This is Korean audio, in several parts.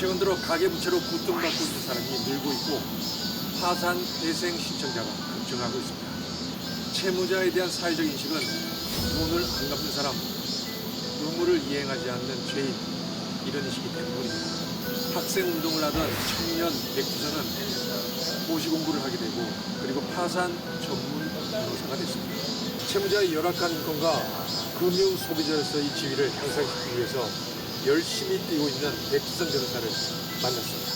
최근 들어 가계부채로 고통받고 있는 사람이 늘고 있고 파산 대생 신청자가 급증하고 있습니다. 채무자에 대한 사회적 인식은 돈을 안 갚는 사람, 의무를 이행하지 않는 죄인 이런 인식이 대부분입니다. 학생 운동을 하던 청년 백두선은 고시 공부를 하게 되고 그리고 파산 전문 변호사가 됐습니다. 채무자의 열악한 인권과 금융 소비자로서의 지위를 향상시키기 위해서 열심히 뛰고 있는 백두선 변호사를 만났습니다.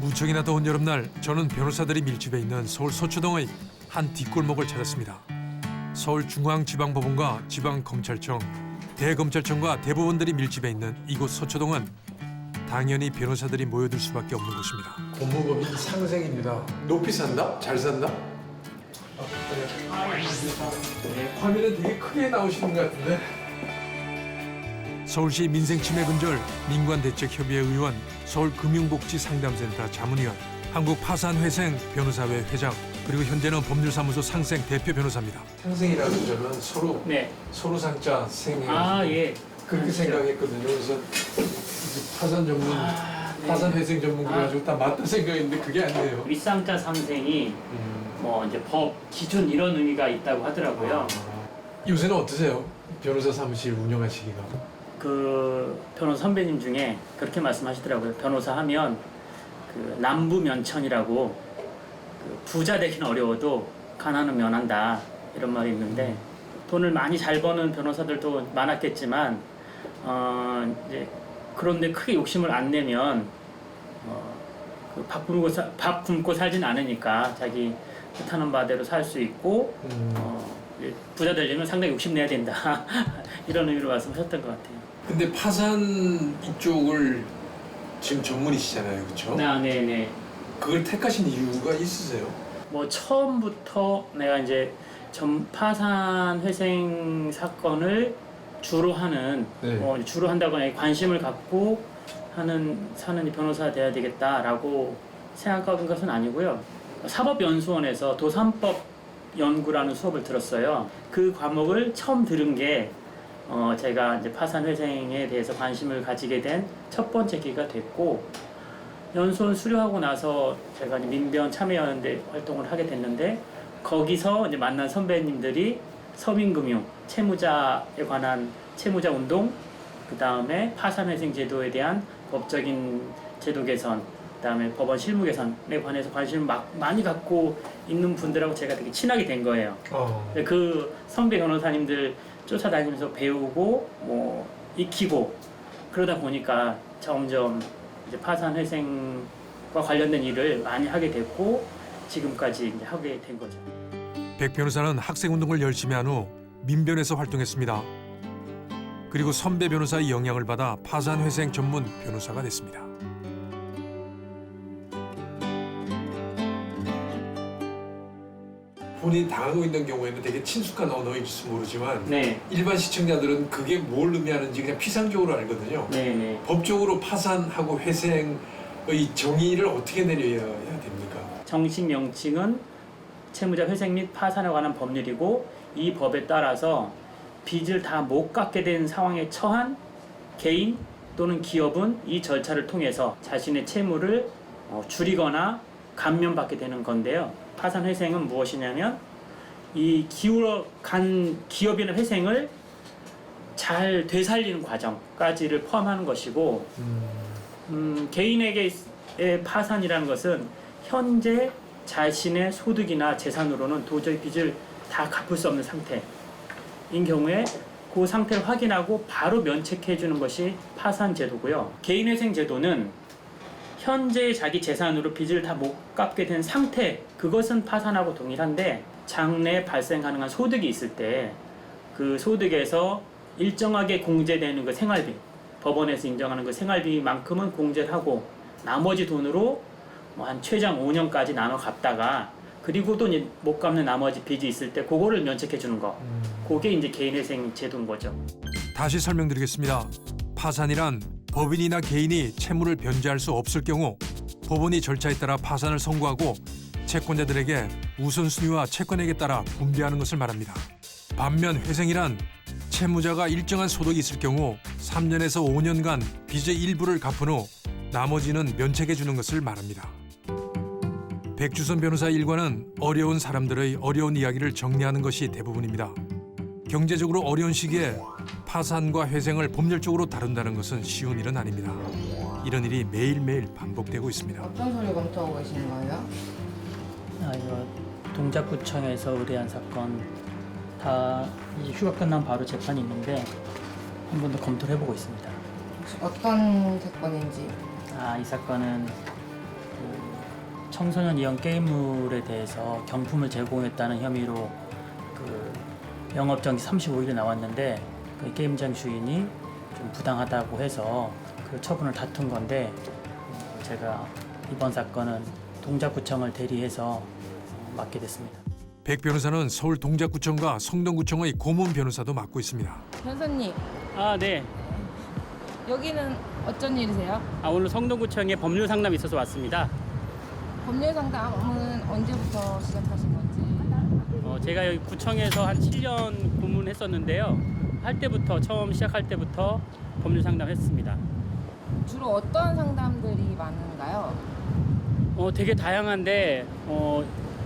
무척이나 더운 여름날 저는 변호사들이 밀집해 있는 서울 서초동의 한 뒷골목을 찾았습니다. 서울중앙지방법원과 지방검찰청, 대검찰청과 대법원들이 밀집해 있는 이곳 서초동은 당연히 변호사들이 모여들 수밖에 없는 곳입니다. 고무법인 상생입니다. 높이 산다? 잘 산다? 화면은 되게 크게 나오시는 것 같은데. 서울시 민생치매근절 민관대책협의회 의원, 서울금융복지상담센터 자문위원, 한국파산회생 변호사회 회장, 그리고 현재는 법률사무소 상생 대표 변호사입니다. 상생이라는 저는 서로 네. 서로 상자 생해 아, 예. 그렇게 생각했거든요. 그래서 파산 전문 아, 네. 파산 회생 전문 그래가지고 다 맞다 생각했는데 그게 아니에요. 윗상자 상생이 음. 뭐 이제 법, 기준 이런 의미가 있다고 하더라고요. 요새는 어떠세요? 변호사 사무실 운영하시기가? 그 변호사 선배님 중에 그렇게 말씀하시더라고요. 변호사 하면 그 남부 면천이라고 그 부자 되긴 어려워도 가난은 면한다 이런 말이 있는데 돈을 많이 잘 버는 변호사들도 많았겠지만 어 이제 그런데 크게 욕심을 안 내면 어, 그밥 굶고 사, 밥 굶고 살진 않으니까 자기 뜻하는 바대로 살 수 있고 음. 어, 부자 되려면 상당히 욕심 내야 된다 이런 의미로 말씀하셨던 것 같아요. 근데 파산 이쪽을 지금 전문이시잖아요, 그렇죠? 네, 네, 네. 그걸 택하신 이유가 있으세요? 뭐 처음부터 내가 이제 전 파산 회생 사건을 주로 하는 네. 뭐 주로 한다거나 관심을 갖고 하는 사는 변호사 돼야 되겠다라고 생각한 것은 아니고요. 사법연수원에서 도산법 연구라는 수업을 들었어요. 그 과목을 처음 들은 게 어, 제가 이제 파산 회생에 대해서 관심을 가지게 된 첫 번째 기회가 됐고 연수원 수료하고 나서 제가 민변 참여연대 활동을 하게 됐는데 거기서 이제 만난 선배님들이 서민금융 채무자에 관한 채무자 운동 그 다음에 파산회생 제도에 대한 법적인 제도 개선 그 다음에 법원 실무 개선에 관해서 관심을 막, 많이 갖고 있는 분들하고 제가 되게 친하게 된 거예요. 어. 그 선배 변호사님들 쫓아다니면서 배우고 뭐 익히고 그러다 보니까 점점 이제 파산 회생과 관련된 일을 많이 하게 됐고 지금까지 이제 하게 된 거죠. 백 변호사는 학생 운동을 열심히 한 후 민변에서 활동했습니다. 그리고 선배 변호사의 영향을 받아 파산 회생 전문 변호사가 됐습니다. 본인이 당하고 있는 경우에는 되게 친숙한 언어일지 모르지만 네, 일반 시청자들은 그게 뭘 의미하는지 그냥 피상적으로 알거든요. 네, 네. 법적으로 파산하고 회생의 정의를 어떻게 내려야 됩니까? 정식 명칭은 채무자 회생 및 파산에 관한 법률이고 이 법에 따라서 빚을 다 못 갚게 된 상황에 처한 개인 또는 기업은 이 절차를 통해서 자신의 채무를 어, 줄이거나 감면받게 되는 건데요. 파산 회생은 무엇이냐면 이 기울어 간 기업이나 회생을 잘 되살리는 과정까지를 포함하는 것이고 음, 개인에게의 파산이라는 것은 현재 자신의 소득이나 재산으로는 도저히 빚을 다 갚을 수 없는 상태인 경우에 그 상태를 확인하고 바로 면책해 주는 것이 파산 제도고요. 개인회생 제도는 현재 자기 재산으로 빚을 다 못 갚게 된 상태 그것은 파산하고 동일한데 장래 발생 가능한 소득이 있을 때 그 소득에서 일정하게 공제되는 그 생활비 법원에서 인정하는 그 생활비만큼은 공제를 하고 나머지 돈으로 뭐 한 최장 5년까지 나눠 갚다가 그리고 또 못 갚는 나머지 빚이 있을 때 그거를 면책해 주는 거 그게 이제 개인회생 제도인 거죠. 다시 설명드리겠습니다. 파산이란 법인이나 개인이 채무를 변제할 수 없을 경우 법원이 절차에 따라 파산을 선고하고 채권자들에게 우선순위와 채권액에 따라 분배하는 것을 말합니다. 반면 회생이란 채무자가 일정한 소득이 있을 경우 3년에서 5년간 빚의 일부를 갚은 후 나머지는 면책해 주는 것을 말합니다. 백주선 변호사 일과는 어려운 사람들의 어려운 이야기를 정리하는 것이 대부분입니다. 경제적으로 어려운 시기에 파산과 회생을 법률적으로 다룬다는 것은 쉬운 일은 아닙니다. 이런 일이 매일매일 반복되고 있습니다. 어떤 서류 검토하고 계시는 거예요? 아, 이거 동작구청에서 의뢰한 사건 다 이제 휴가 끝난 바로 재판이 있는데 한 번 더 검토를 해보고 있습니다. 혹시 어떤 사건인지 아, 이 사건은 그 청소년 이용 게임물에 대해서 경품을 제공했다는 혐의로 그 영업정지 35일에 나왔는데 그 게임장 주인이 좀 부당하다고 해서 그 처분을 다툰 건데 어, 제가 이번 사건은 동작구청을 대리해서 어, 맡게 됐습니다. 백 변호사는 서울 동작구청과 성동구청의 고문 변호사도 맡고 있습니다. 변사님 아, 네. 여기는 어쩐 일이세요? 아, 오늘 성동구청에 법률 상담이 있어서 왔습니다. 법률 상담은 언제부터 시작하신 어, 제가 여기 구청에서 한 7년 고문했었는데요. 할 때부터 처음 시작할 때부터 법률 상담했습니다. 주로 어떤 상담들이 많은가요? 어, 되게 다양한데 어,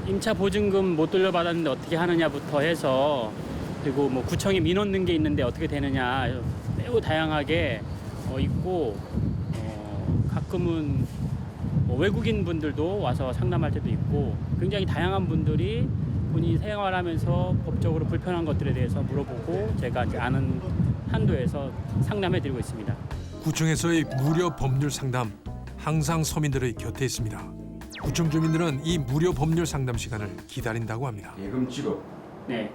임차 보증금 못 돌려받았는데 어떻게 하느냐부터 해서 그리고 뭐 구청에 민원 넣은 게 있는데 어떻게 되느냐 매우 다양하게 어, 있고 어, 가끔은 뭐 외국인 분들도 와서 상담할 때도 있고 굉장히 다양한 분들이 본인이 생활하면서 법적으로 불편한 것들에 대해서 물어보고 제가 이제 아는 한도에서 상담해 드리고 있습니다. 구청에서의 무료 법률 상담 항상 서민들의 곁에 있습니다. 구청 주민들은 이 무료 법률 상담 시간을 기다린다고 합니다. 예금 지급 네,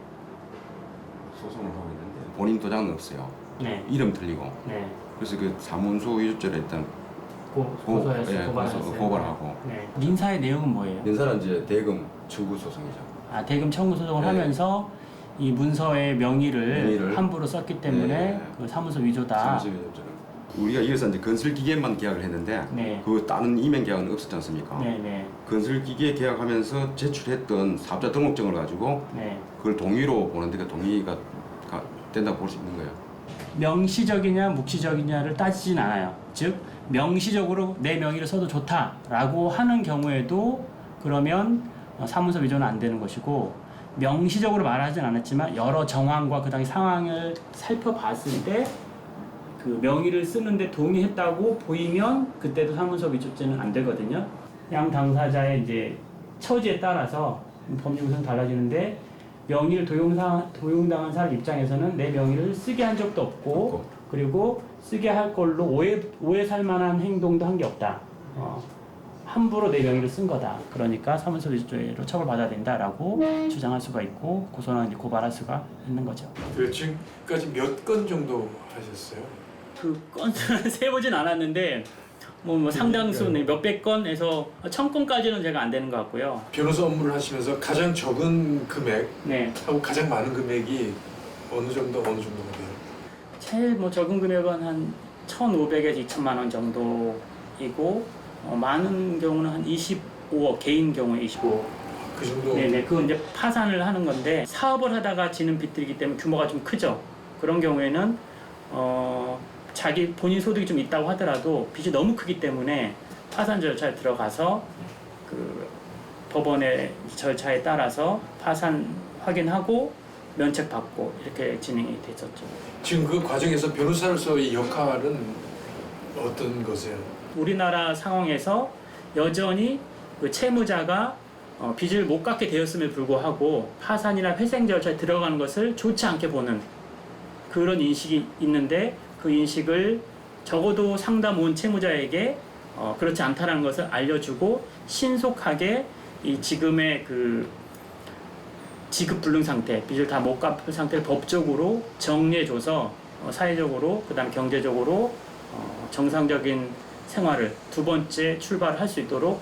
소송을 하고 있는데 본인 도장은 없어요. 네, 이름 틀리고 네. 그래서 그 사문서 위조죄를 일단 고, 고- 고소해서 예, 고발하고. 네. 민사의 내용은 뭐예요? 민사는 이제 대금 청구 소송이죠. 아, 대금 청구 소송을 네. 하면서 이 문서의 명의를, 명의를 함부로 썼기 때문에 네. 그 사무소 위조다. 사무소 위조죄는 우리가 이어서 이제 건설 기계만 계약을 했는데 네. 그 다른 이면 계약은 없었지 않습니까? 네, 네, 건설 기계 계약하면서 제출했던 사업자 등록증을 가지고 네. 그걸 동의로 보는데 그 동의가 가- 된다고 볼 수 있는 거예요. 명시적이냐 묵시적이냐를 따지진 않아요. 즉 명시적으로 내 명의를 써도 좋다라고 하는 경우에도 그러면 어, 사무소 위조는 안 되는 것이고 명시적으로 말하진 않았지만 여러 정황과 그 당시 상황을 살펴봤을 때 그 명의를 쓰는데 동의했다고 보이면 그때도 사무소 위조죄는 안 되거든요. 양 당사자의 이제 처지에 따라서 법률 구성 달라지는데 명의를 도용상, 도용당한 사람 입장에서는 내 명의를 쓰게 한 적도 없고 없고. 그리고 쓰게 할 걸로 오해 오해 살 만한 행동도 한 게 없다. 어, 함부로 내 명의를 쓴 거다. 그러니까 사무소 위조죄로 처벌받아야 된다라고 주장할 수가 있고 고소나 이제 고발할 수가 있는 거죠. 그 지금까지 몇 건 정도 하셨어요? 그 건수는 세보진 않았는데 뭐, 뭐 상당수 몇백 건에서 천 건까지는 제가 안 되는 것 같고요. 변호사 업무를 하시면서 가장 적은 금액하고 네, 가장 많은 금액이 어느 정도 어느 정도가 돼요? 제일 뭐 적은 금액은 한 1,500에서 2천만 원 정도이고 어, 많은 경우는 한 25억 개인 경우에 25억. 그 정도 네네 그건 이제 파산을 하는 건데 사업을 하다가 지는 빚들이기 때문에 규모가 좀 크죠. 그런 경우에는 어 자기 본인 소득이 좀 있다고 하더라도 빚이 너무 크기 때문에 파산 절차에 들어가서 그 법원의 절차에 따라서 파산 확인하고 면책 받고 이렇게 진행이 됐었죠. 지금 그 과정에서 변호사로서의 역할은 어떤 거세요? 우리나라 상황에서 여전히 그 채무자가 어, 빚을 못 갚게 되었음에 불구하고 파산이나 회생 절차에 들어가는 것을 좋지 않게 보는 그런 인식이 있는데 그 인식을 적어도 상담 온 채무자에게 어, 그렇지 않다라는 것을 알려주고 신속하게 이 지금의 그 지급 불능 상태, 빚을 다 못 갚을 상태를 법적으로 정리해줘서 어, 사회적으로 그 다음 경제적으로 어, 정상적인 생활을 두 번째 출발을 할 수 있도록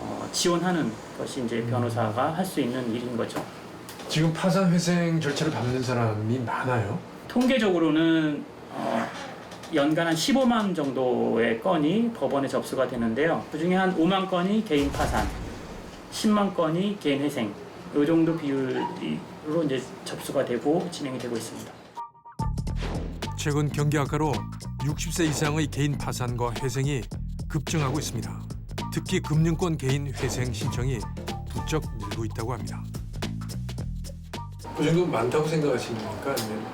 어, 지원하는 것이 이제 변호사가 할 수 있는 일인 거죠. 지금 파산 회생 절차를 밟는 사람이 많아요. 통계적으로는 어, 연간 한 15만 정도의 건이 법원에 접수가 되는데요. 그 중에 한 5만 건이 개인 파산, 10만 건이 개인 회생, 이 정도 비율로 이제 접수가 되고 진행이 되고 있습니다. 최근 경기 악화로 60세 이상의 개인 파산과 회생이 급증하고 있습니다. 특히 금융권 개인 회생 신청이 부쩍 늘고 있다고 합니다. 그 정도 많다고 생각하십니까? 아니면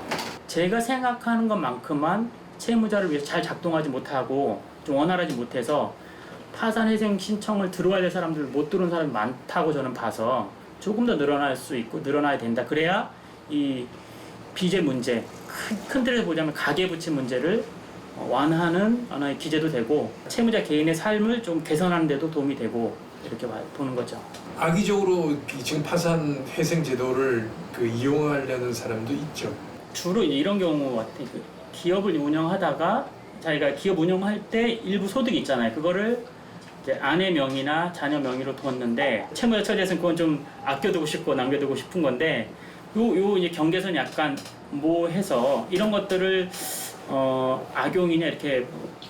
제가 생각하는 것만큼만 채무자를 위해서 잘 작동하지 못하고 좀 원활하지 못해서 파산 회생 신청을 들어와야 될 사람들 못 들어온 사람이 많다고 저는 봐서 조금 더 늘어날 수 있고 늘어나야 된다. 그래야 이 비제 문제 큰, 큰 틀에서 보자면 가계부채 문제를 어, 완화하는 하나의 기재도 되고 채무자 개인의 삶을 좀 개선하는 데도 도움이 되고 이렇게 봐- 보는 거죠. 악의적으로 이 지금 파산 회생 제도를 그 이용하려는 사람도 있죠. 주로 이런 경우 같아. 그 기업을 운영하다가 자기가 기업 운영할 때 일부 소득이 있잖아요. 그거를 아내 명의나 자녀 명의로 뒀는데 채무자 처리에서는 그건 좀 아껴두고 싶고 남겨두고 싶은 건데 요, 요 이제 경계선 약간 모해서 이런 것들을 어, 악용이냐 이렇게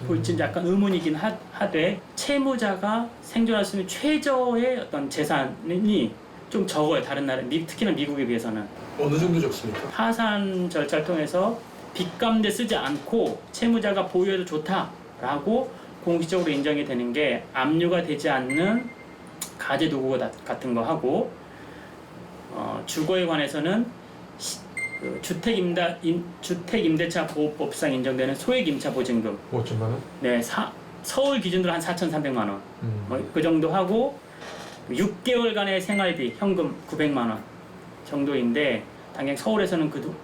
볼지 약간 의문이긴 하, 하되 채무자가 생존할 수 있는 최저의 어떤 재산이 좀 적어요 다른 나라 미, 특히나 미국에 비해서는 어느 정도 적습니까? 파산 절차를 통해서 빚감대 쓰지 않고 채무자가 보유해도 좋다라고 공식적으로 인정이 되는 게 압류가 되지 않는 가제 도구 같은 거 하고 어, 주거에 관해서는 시- 그 주택 임대 임, 주택 임대차 보호법상 인정되는 소액 임차 보증금 5천만 원? 네 사, 서울 기준으로 한 4,300만 원 음. 뭐 그 정도 하고 6개월간의 생활비 현금 900만 원 정도인데 당장 서울에서는 그, 도-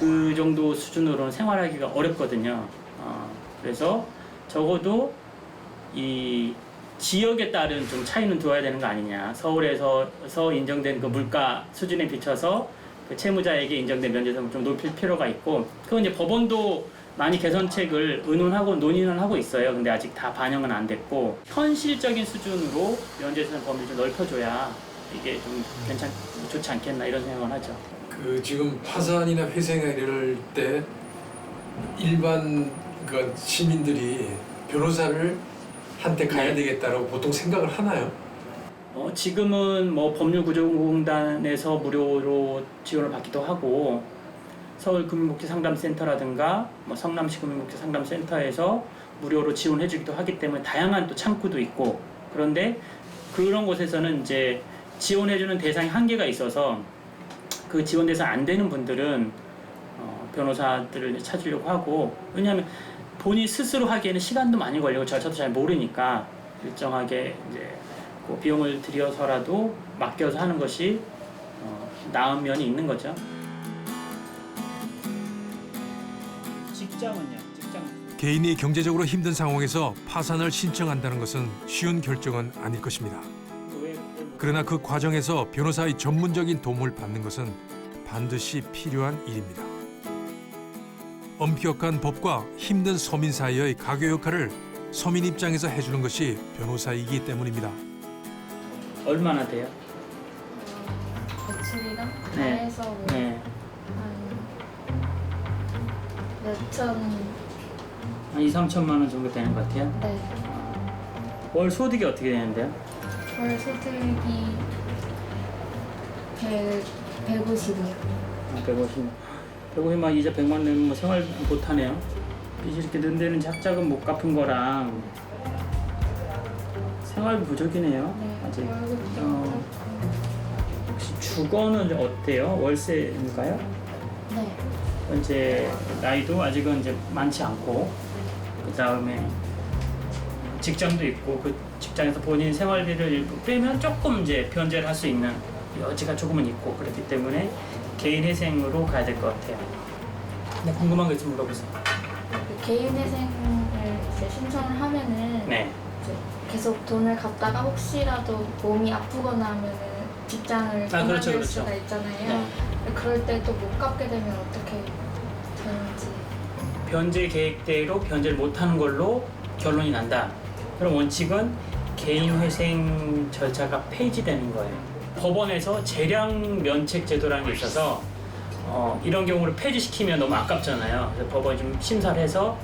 그 정도 수준으로는 생활하기가 어렵거든요. 어, 그래서 적어도 이 지역에 따른 좀 차이는 두어야 되는 거 아니냐. 서울에서서 인정된 그 물가 수준에 비춰서 그 채무자에게 인정된 면제점을 좀 높일 필요가 있고 그건 이제 법원도 많이 개선책을 의논하고 논의는 하고 있어요. 근데 아직 다 반영은 안 됐고 현실적인 수준으로 면제점 범위를 좀 넓혀줘야 이게 좀 괜찮 좋지 않겠나 이런 생각을 하죠. 그 지금 파산이나 회생을 이럴 때 일반 그 시민들이 변호사를 한테 가야 되겠다라고 보통 생각을 하나요? 어, 지금은 뭐 법률구조공단에서 무료로 지원을 받기도 하고 서울금융복지상담센터라든가 뭐 성남시 금융복지상담센터에서 무료로 지원해주기도 하기 때문에 다양한 또 창구도 있고 그런데 그런 곳에서는 이제 지원해주는 대상이 한계가 있어서 그 지원 대상 안 되는 분들은 어, 변호사들을 찾으려고 하고 왜냐하면 본인 스스로 하기에는 시간도 많이 걸리고 절차도 잘 모르니까 일정하게 이제 그 비용을 들여서라도 맡겨서 하는 것이 어, 나은 면이 있는 거죠. 직장은요? 직장 개인이 경제적으로 힘든 상황에서 파산을 신청한다는 것은 쉬운 결정은 아닐 것입니다. 왜 그러나 그 과정에서 변호사의 전문적인 도움을 받는 것은 반드시 필요한 일입니다. 엄격한 법과 힘든 서민 사이의 가교 역할을 서민 입장에서 해주는 것이 변호사이기 때문입니다. 얼마나 돼요? 매출이랑 다 네. 해서 뭐 네. 한 몇천 한 2, 3천만 원 정도 되는 것 같아요. 네. 월 소득이 어떻게 되는데요? 월 소득이 100, 150이요. 150. 150만 이자 100만 내면 뭐 생활 못 하네요. 빚이 이렇게 는 데는 작작은 못 갚은 거랑 생활비 부족이네요. 네. 아직. 어. 혹시 주거는 어때요? 월세인가요? 네. 이제 나이도 아직은 이제 많지 않고 그 다음에 직장도 있고 그 직장에서 본인 생활비를 일부 빼면 조금 이제 변제를 할 수 있는 여지가 조금은 있고 그렇기 때문에 개인 회생으로 가야 될 것 같아요. 근데 궁금한 거 있으면 물어보세요. 그 개인 회생을 이제 신청을 하면은 네. 계속 돈을 갚다가 혹시라도 몸이 아프거나 하면은 직장을 아, 그만둘 그렇죠, 그렇죠. 수가 있잖아요. 네. 그럴 때 또 못 갚게 되면 어떻게 되는지. 변제 계획대로 변제를 못하는 걸로 결론이 난다. 그럼 원칙은 개인 회생 절차가 폐지되는 거예요. 법원에서 재량 면책 제도라는 게 있어서 어, 이런 경우를 폐지시키면 너무 아깝잖아요. 그래서 법원이 좀 심사를 해서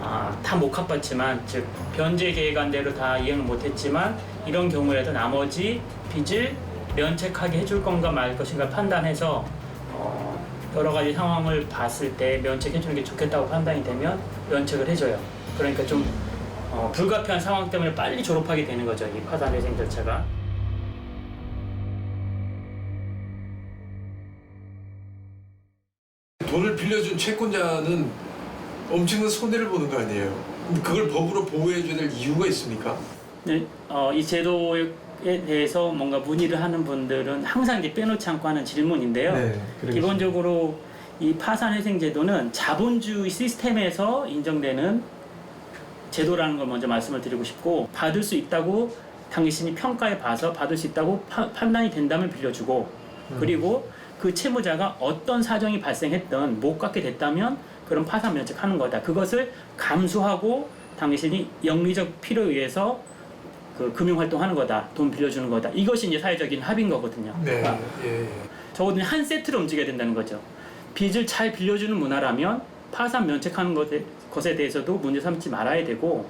아, 다 못 갚았지만 즉 변제 계획안 대로 다 이행을 못했지만 이런 경우에도 나머지 빚을 면책하게 해줄 건가 말 것인가 판단해서 어, 여러 가지 상황을 봤을 때 면책해주는 게 좋겠다고 판단이 되면 면책을 해줘요. 그러니까 좀 어, 불가피한 상황 때문에 빨리 졸업하게 되는 거죠. 이 파산회생 절차가. 채권자는 엄청난 손해를 보는 거 아니에요? 근데 그걸 법으로 보호해줘야 될 이유가 있습니까? 네, 어, 이 제도에 대해서 뭔가 문의를 하는 분들은 항상 이제 빼놓지 않고 하는 질문인데요. 네, 기본적으로 이 파산회생 제도는 자본주의 시스템에서 인정되는 제도라는 걸 먼저 말씀을 드리고 싶고 받을 수 있다고 당신이 평가해 봐서 받을 수 있다고 파- 판단이 된다면 빌려주고 그리고 그 채무자가 어떤 사정이 발생했던 못 갚게 됐다면 그런 파산 면책하는 거다. 그것을 감수하고 당신이 영리적 필요에 의해서 그 금융 활동하는 거다. 돈 빌려주는 거다. 이것이 이제 사회적인 합인 거거든요. 네, 그러니까 예, 예. 적어도 한 세트로 움직여야 된다는 거죠. 빚을 잘 빌려주는 문화라면 파산 면책하는 것에, 것에 대해서도 문제 삼지 말아야 되고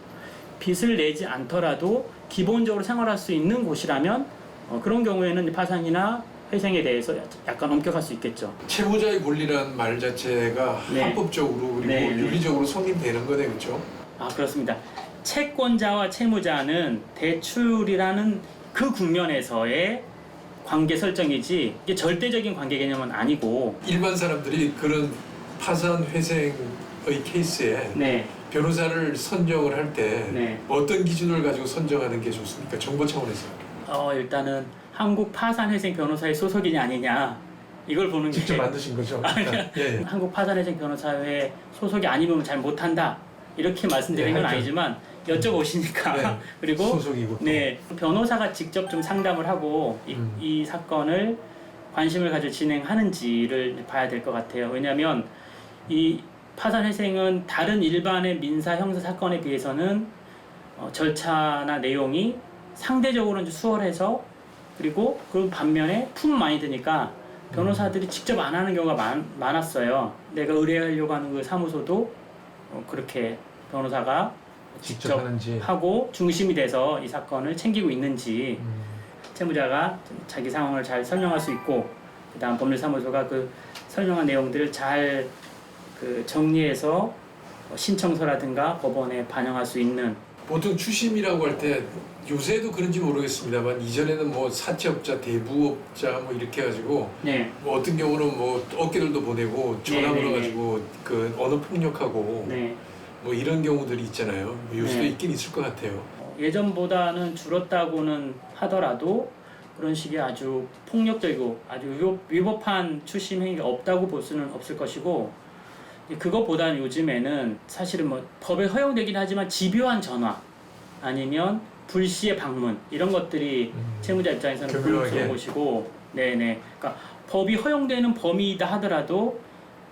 빚을 내지 않더라도 기본적으로 생활할 수 있는 곳이라면 어, 그런 경우에는 파산이나 회생에 대해서 약간 엄격할 수 있겠죠. 채무자의 권리란 말 자체가 네. 합법적으로 그리고 네, 네. 윤리적으로 성립되는 거네, 그렇죠? 아 그렇습니다. 채권자와 채무자는 대출이라는 그 국면에서의 관계 설정이지 이게 절대적인 관계 개념은 아니고 일반 사람들이 그런 파산 회생의 케이스에 네, 변호사를 선정을 할때 네. 어떤 기준을 가지고 선정하는 게 좋습니까? 정보 차원에서 어 일단은 한국 파산회생 변호사의 소속이냐 아니냐 이걸 보는 게 직접 만드신 거죠? 일단. 예, 예. 한국 파산회생 변호사회 소속이 아니면 잘 못한다 이렇게 말씀드리는 네, 건. 아니지만 여쭤보시니까 네. 그리고 소속이고 또. 네 변호사가 직접 좀 상담을 하고 이, 음. 이 사건을 관심을 가지고 진행하는지를 봐야 될 것 같아요. 왜냐하면 이 파산회생은 다른 일반의 민사 형사 사건에 비해서는 어, 절차나 내용이 상대적으로 이제 수월해서 그리고 그 반면에 품 많이 드니까 변호사들이 직접 안 하는 경우가 많, 많았어요. 내가 의뢰하려고 하는 그 사무소도 어, 그렇게 변호사가 직접 직접 하는지. 하고 중심이 돼서 이 사건을 챙기고 있는지 음. 채무자가 좀 자기 상황을 잘 설명할 수 있고 그다음 법률사무소가 그 설명한 내용들을 잘 그 정리해서 신청서라든가 법원에 반영할 수 있는 보통 추심이라고 할 때 요새도 그런지 모르겠습니다만 이전에는 뭐 사채업자, 대부업자 뭐 이렇게 해가지고 네, 뭐 어떤 경우는 뭐 업계들도 보내고 전화 네, 네, 걸어가지고 그 언어 폭력하고 네. 뭐 이런 경우들이 있잖아요. 뭐 요새도 네. 있긴 있을 것 같아요. 어, 예전보다는 줄었다고는 하더라도 그런 식의 아주 폭력적이고 아주 위법, 위법한 추심 행위가 없다고 볼 수는 없을 것이고 그것보다는 요즘에는 사실은 뭐 법에 허용되긴 하지만 집요한 전화 아니면 불시의 방문 이런 것들이 음. 채무자 입장에서는 교묘하게. 것이고 네네 그러니까 법이 허용되는 범위이다 하더라도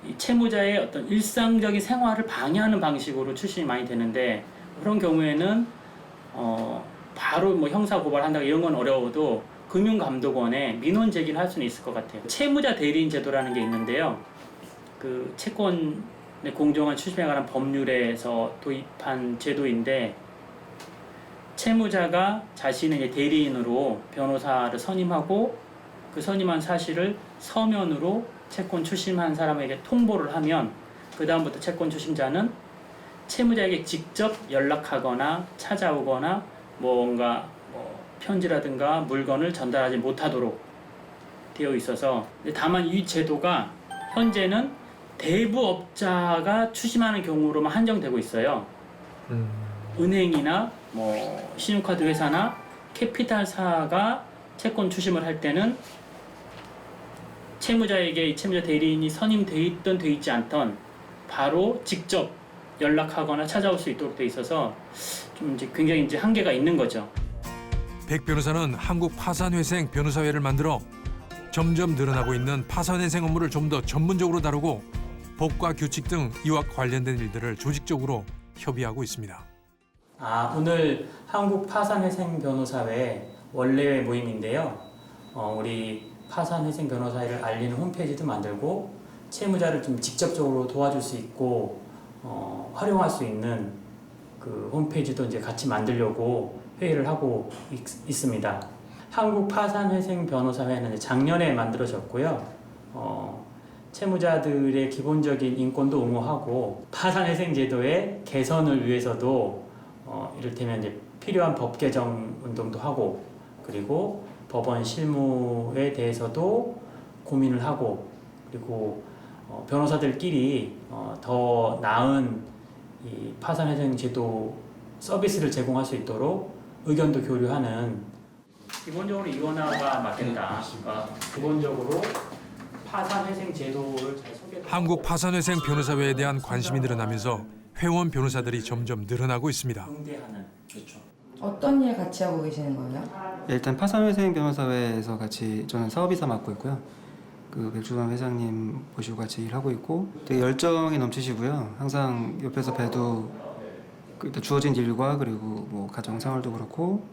이 채무자의 어떤 일상적인 생활을 방해하는 방식으로 출신이 많이 되는데 그런 경우에는 어 바로 뭐 형사 고발한다 이런 건 어려워도 금융감독원에 민원 제기를 할 수는 있을 것 같아요. 채무자 대리인 제도라는 게 있는데요. 그 채권의 공정한 추심에 관한 법률에서 도입한 제도인데 채무자가 자신의 대리인으로 변호사를 선임하고 그 선임한 사실을 서면으로 채권 추심한 사람에게 통보를 하면 그 다음부터 채권 추심자는 채무자에게 직접 연락하거나 찾아오거나 뭔가 뭐 편지라든가 물건을 전달하지 못하도록 되어 있어서 다만 이 제도가 현재는 대부업자가 추심하는 경우로만 한정되고 있어요. 음. 은행이나 뭐 신용카드 회사나 캐피탈사가 채권 추심을 할 때는 채무자에게 이 채무자 대리인이 선임돼 있던 돼 있지 않던 바로 직접 연락하거나 찾아올 수 있도록 돼 있어서 좀 이제 굉장히 이제 한계가 있는 거죠. 백 변호사는 한국 파산회생 변호사회를 만들어 점점 늘어나고 있는 파산회생 업무를 좀 더 전문적으로 다루고 법과 규칙 등 이와 관련된 일들을 조직적으로 협의하고 있습니다. 아, 오늘 한국 파산회생 변호사회 원래회 모임인데요. 어, 우리 파산회생 변호사회를 알리는 홈페이지도 만들고 채무자를 좀 직접적으로 도와줄 수 있고 어, 활용할 수 있는 그 홈페이지도 이제 같이 만들려고 회의를 하고 있, 있습니다. 한국 파산회생 변호사회는 작년에 만들어졌고요. 어, 채무자들의 기본적인 인권도 옹호하고 파산회생 제도의 개선을 위해서도 어, 이를테면 이제 필요한 법 개정 운동도 하고 그리고 법원 실무에 대해서도 고민을 하고 그리고 어, 변호사들끼리 어, 더 나은 이 파산회생 제도 서비스를 제공할 수 있도록 의견도 교류하는 기본적으로 이원화가 맞겠다. 그러니까 기본적으로 파산회생 제도를 잘 소개. 한국 파산회생 변호사회에 대한 관심이 늘어나면서 회원 변호사들이 점점 늘어나고 있습니다. 응대하는 그렇죠. 어떤 일 같이 하고 계시는 거예요? 네, 일단 파산회생 변호사회에서 같이 저는 사업이사 맡고 있고요. 그 백주관 회장님 모시고 같이 일하고 있고 되게 열정이 넘치시고요. 항상 옆에서 봬도 그 일단 주어진 일과 그리고 뭐 가정 생활도 그렇고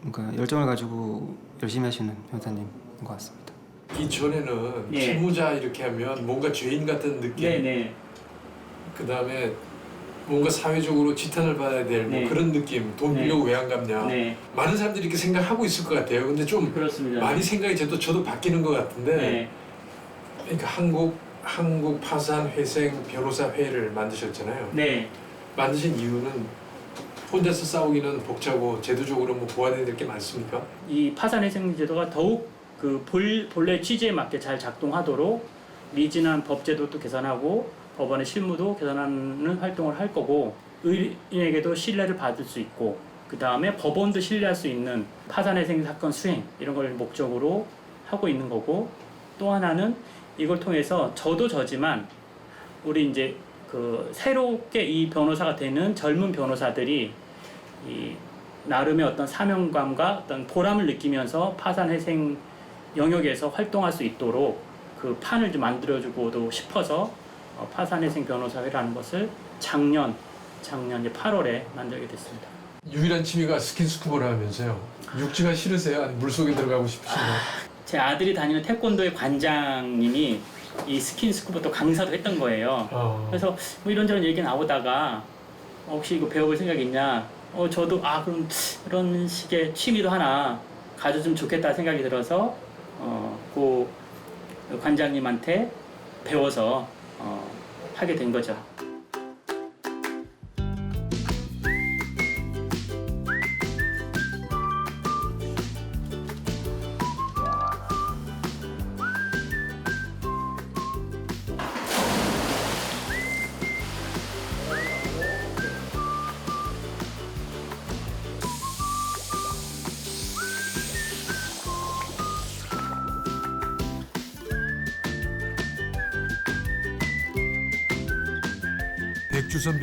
그러니까 열정을 가지고 열심히 하시는 변호사님인 것 같습니다. 이전에는 예. 채무자 이렇게 하면 뭔가 죄인 같은 느낌 네네. 그 다음에 뭔가 사회적으로 지탄을 받아야 될뭐 네. 그런 느낌 돈 네. 빌려고 왜 안 갚냐 네 많은 사람들이 이렇게 생각하고 있을 것 같아요 근데 좀 그렇습니다. 많이 생각이 저도 저도 바뀌는 것 같은데 네. 그러니까 한국 한국 파산 회생 변호사 회를 만드셨잖아요 네. 만드신 이유는 혼자서 싸우기는 벅차고 제도적으로 뭐 보완해야 될 게 많습니까? 이 파산회생 제도가 더욱 그 볼, 본래 취지에 맞게 잘 작동하도록 미진한 법제도도 개선하고 법원의 실무도 개선하는 활동을 할 거고 의인에게도 신뢰를 받을 수 있고 그 다음에 법원도 신뢰할 수 있는 파산회생 사건 수행 이런 걸 목적으로 하고 있는 거고 또 하나는 이걸 통해서 저도 저지만 우리 이제 그 새롭게 이 변호사가 되는 젊은 변호사들이 이 나름의 어떤 사명감과 어떤 보람을 느끼면서 파산회생 영역에서 활동할 수 있도록 그 판을 좀 만들어주고도 싶어서 어, 파산회생 변호사회라는 것을 작년 작년 이제 8월에 만들게 됐습니다. 유일한 취미가 스킨스쿠버를 하면서요 육지가 싫으세요? 아니 물속에 들어가고 싶으신가요? 제 아들이 다니는 태권도의 관장님이 이 스킨스쿠버 강사도 했던 거예요. 어. 그래서 뭐 이런저런 얘기 나오다가 어, 혹시 이거 배워볼 생각 있냐? 어 저도 아 그럼 그런 식의 취미도 하나 가져주면 좋겠다 생각이 들어서 어그 관장님한테 배워서 어, 하게 된 거죠.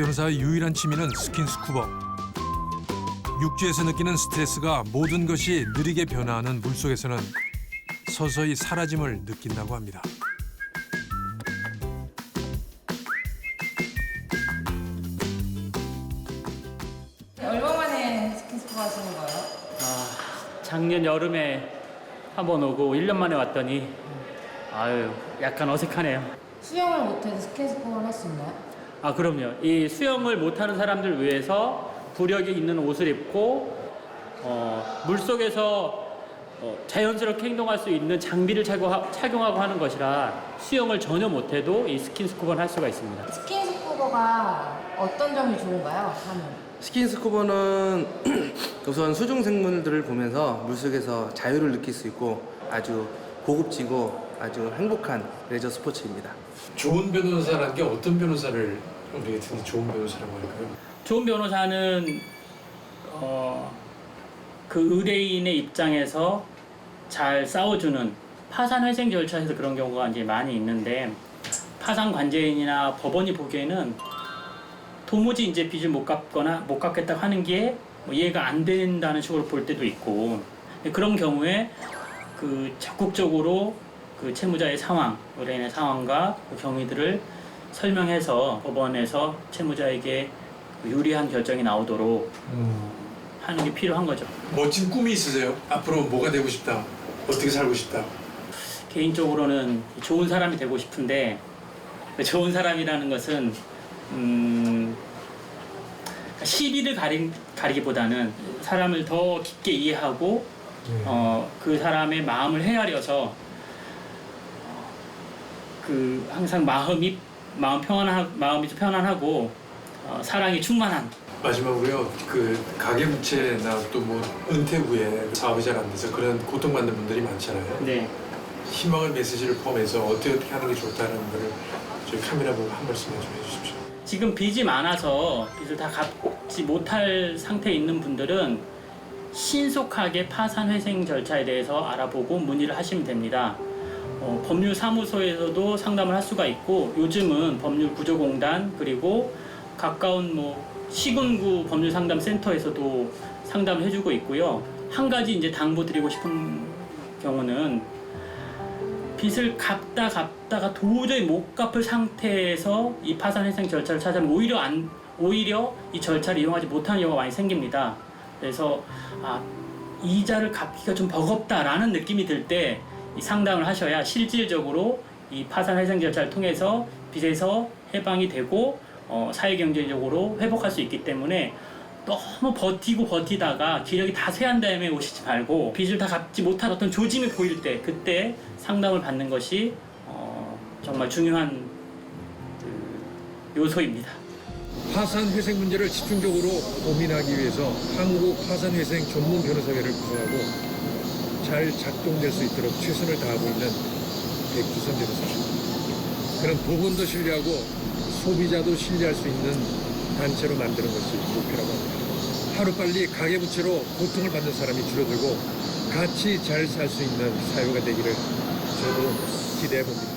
변호사의 유일한 취미는 스킨스쿠버. 육지에서 느끼는 스트레스가 모든 것이 느리게 변화하는 물속에서는 서서히 사라짐을 느낀다고 합니다. 얼마 만에 스킨스쿠버 하시는 거예요? 아, 작년 여름에 한 번 오고 1년 만에 왔더니 아유 약간 어색하네요. 수영을 못해도 스킨스쿠버를 할 수 있나요? 아 그럼요. 이 수영을 못하는 사람들 위해서 부력이 있는 옷을 입고 어, 물 속에서 어, 자연스럽게 행동할 수 있는 장비를 착용하, 착용하고 하는 것이라 수영을 전혀 못해도 이 스킨스쿠버를 할 수가 있습니다. 스킨스쿠버가 어떤 점이 좋은가요? 하면 스킨스쿠버는 우선 수중 생물들을 보면서 물속에서 자유를 느낄 수 있고 아주 고급지고 아주 행복한 레저 스포츠입니다. 좋은 변호사라는 게 어떤 변호사를 우리 같은 좋은 변호사라고 할까요? 좋은 변호사는 어, 그 의뢰인의 입장에서 잘 싸워주는 파산 회생 절차에서 그런 경우가 이제 많이 있는데 파산 관제인이나 법원이 보기에는 도무지 이제 빚을 못 갚거나 못 갚겠다고 하는 게 뭐 이해가 안 된다는 식으로 볼 때도 있고 그런 경우에 그 적극적으로 그 채무자의 상황, 의뢰인의 상황과 그 경위들을 설명해서 법원에서 채무자에게 그 유리한 결정이 나오도록 하는 게 필요한 거죠. 멋진 꿈이 있으세요? 앞으로 뭐가 되고 싶다? 어떻게 살고 싶다? 개인적으로는 좋은 사람이 되고 싶은데 그 좋은 사람이라는 것은 음, 시비를 가리, 가리기보다는 사람을 더 깊게 이해하고 어, 그 사람의 마음을 헤아려서 어, 그 항상 마음이 마음 평안하 마음이 좀 편안하고 어, 사랑이 충만한 마지막으로요. 그 가계부채나 또 뭐 은퇴 후에 사업이 잘 안 돼서 그런 고통받는 분들이 많잖아요. 네. 희망의 메시지를 포함해서 어떻게 어떻게 하는 게 좋다는 거를 저희 카메라 보고 한 말씀 좀 해주십시오. 지금 빚이 많아서 빚을 다 갚지 못할 상태에 있는 분들은 신속하게 파산 회생 절차에 대해서 알아보고 문의를 하시면 됩니다. 어, 법률사무소에서도 상담을 할 수가 있고 요즘은 법률구조공단 그리고 가까운 뭐 시군구 법률상담센터에서도 상담을 해주고 있고요. 한 가지 이제 당부드리고 싶은 경우는 빚을 갚다 갚다가 도저히 못 갚을 상태에서 이 파산 회생 절차를 찾으면 오히려 안 오히려 이 절차를 이용하지 못하는 경우가 많이 생깁니다. 그래서 아 이자를 갚기가 좀 버겁다라는 느낌이 들때이 상담을 하셔야 실질적으로 이 파산 회생 절차를 통해서 빚에서 해방이 되고 어, 사회경제적으로 회복할 수 있기 때문에 너무 버티고 버티다가 기력이 다 쇠한 다음에 오시지 말고 빚을 다 갚지 못할 어떤 조짐이 보일 때 그때 상담을 받는 것이 어, 정말 중요한 그 요소입니다. 파산 회생 문제를 집중적으로 고민하기 위해서 한국 파산 회생 전문 변호사회를 구성하고 잘 작동될 수 있도록 최선을 다하고 있는 백주선 변호사입니다. 그런 보건도 신뢰하고 소비자도 신뢰할 수 있는 단체로 만드는 것이 목표라고 합니다. 하루빨리 가계부채로 고통을 받는 사람이 줄어들고 같이 잘 살 수 있는 사회가 되기를 저도 기대해 봅니다.